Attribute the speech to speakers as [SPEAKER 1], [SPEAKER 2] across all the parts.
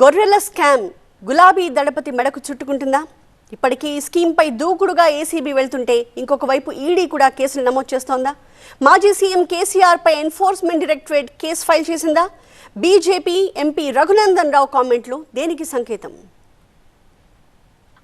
[SPEAKER 1] గొర్రెల స్కామ్. గులాబీ దళపతి మెడకు చుట్టుకుంటుందా? ఇప్పటికీ ఈ స్కీమ్పై దూకుడుగా ఏసీబీ వెళ్తుంటే ఇంకొక వైపు ఈడీ కూడా కేసులు నమోదు చేస్తోందా? మాజీ సీఎం కేసీఆర్పై ఎన్ఫోర్స్మెంట్ డైరెక్టరేట్ కేసు ఫైల్ చేసిందా? బీజేపీ ఎంపీ రఘునందన్ రావు కామెంట్లు దేనికి సంకేతం?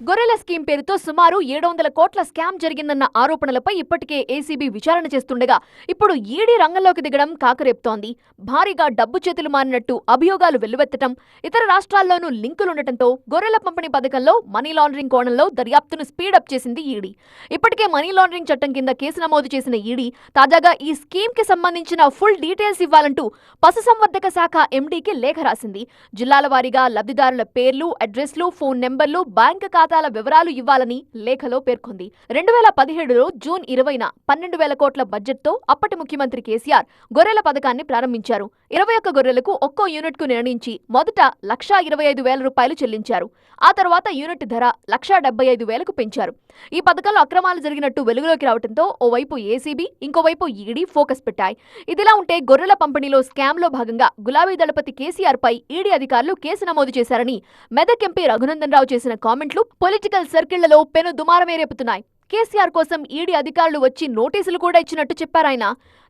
[SPEAKER 2] గొర్రెల స్కీమ్ పేరుతో సుమారు ఏడు వందల కోట్ల స్కామ్ జరిగిందన్న ఆరోపణలపై ఇప్పటికే ఏసీబీ విచారణ చేస్తుండగా ఇప్పుడు ఈడీ రంగంలోకి దిగడం కాకరేపుతోంది. భారీగా డబ్బు చేతులు మారినట్టు అభియోగాలు వెల్లువెత్తటం ఇతర రాష్ట్రాల్లోనూ లింకులుండటంతో గొర్రెల పంపిణీ పథకంలో మనీ లాండరింగ్ కోణంలో దర్యాప్తును స్పీడప్ చేసింది ఈడీ. ఇప్పటికే మనీ లాండరింగ్ చట్టం కింద కేసు నమోదు చేసిన ఈడీ తాజాగా ఈ స్కీమ్కి సంబంధించిన ఫుల్ డీటెయిల్స్ ఇవ్వాలంటూ పశుసంవర్ధక శాఖ ఎండీకి లేఖ రాసింది. జిల్లాల వారీగా లబ్ధిదారుల పేర్లు అడ్రస్లు ఫోన్ నెంబర్లు బ్యాంక్ ఖాతాల వివరాలు ఇవ్వాలని లేఖలో పేర్కొంది. రెండు వేల పదిహేడులో జూన్ ఇరవైన పన్నెండు వేల కోట్ల బడ్జెట్తో అప్పటి ముఖ్యమంత్రి కేసీఆర్ గొర్రెల పథకాన్ని ప్రారంభించారు. ఇరవై ఒక్క గొర్రెలకు ఒక్కో యూనిట్కు నిర్ణయించి మొదట లక్షా ఇరవై ఐదు వేల రూపాయలు చెల్లించారు. ఆ తర్వాత యూనిట్ ధర లక్షా డెబ్బై ఐదు వేలకు పెంచారు. ఈ పథకంలో అక్రమాలు జరిగినట్టు వెలుగులోకి రావడంతో ఓవైపు ఏసీబీ ఇంకోవైపు ఈడీ ఫోకస్ పెట్టాయి. ఇదిలా ఉంటే గొర్రెల పంపిణీలో స్కామ్లో భాగంగా గులాబీ దళపతి కేసీఆర్ పై ఈడీ అధికారులు కేసు నమోదు చేశారని మెదక్ ఎంపీ రఘునందన్ రావు చేసిన కామెంట్లు పొలిటికల్ సర్కిళ్ళలో పెను దుమారమే రేపుతున్నాయి. కేసీఆర్ కోసం ఈడీ అధికారులు వచ్చి నోటీసులు కూడా ఇచ్చినట్టు చెప్పారాయన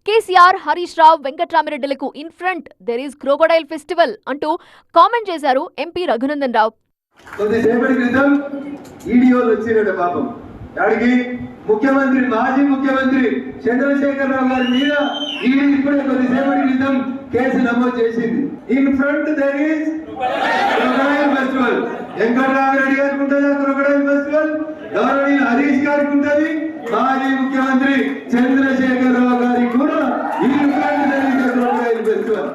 [SPEAKER 2] KCR Harish Rao వెంకట్రామిరెడ్డిలకు in front there is crocodile festival అంటూ కామెంట్ చేశారు ఎంపీ రఘునందన్ రావు.
[SPEAKER 3] ముఖ్యమంత్రి మాజీ ముఖ్యమంత్రి చంద్రశేఖర్ రావు గారి మీద ఈడీ ఇప్పుడే కొద్దిసేపటి క్రితం కేసు నమోదు చేసింది. In front there is crocodile festival Venkataramareddy గారికి ఉంటుంది క్రొకడైల్ హరీష్ గారికి ఉంటుంది. మాజీ ముఖ్యమంత్రి చంద్రశేఖర్ రావు కూడా in front there is crocodile festival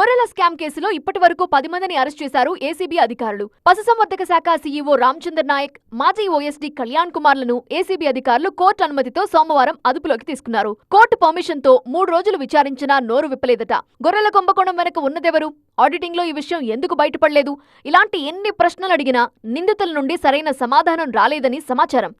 [SPEAKER 2] గొర్రెల స్కామ్ కేసులో ఇప్పటి వరకు పది మందిని అరెస్ట్ చేశారు ఏసీబీ అధికారులు. పశుసంవర్ధక శాఖ సీఈఓ రామచంద్ర నాయక్ మాజీ ఓఎస్డీ కళ్యాణ్ కుమార్లను ఏసీబీ అధికారులు కోర్టు అనుమతితో సోమవారం అదుపులోకి తీసుకున్నారు. కోర్టు పర్మిషన్తో మూడు రోజులు విచారించినా నోరు విప్పలేదట. గొర్రెల కుంభకోణం వెనక ఉన్నదెవరు? ఆడిటింగ్లో ఈ విషయం ఎందుకు బయటపడలేదు? ఇలాంటి ఎన్ని ప్రశ్నలు అడిగినా నిందితుల నుండి సరైన సమాధానం రాలేదని సమాచారం.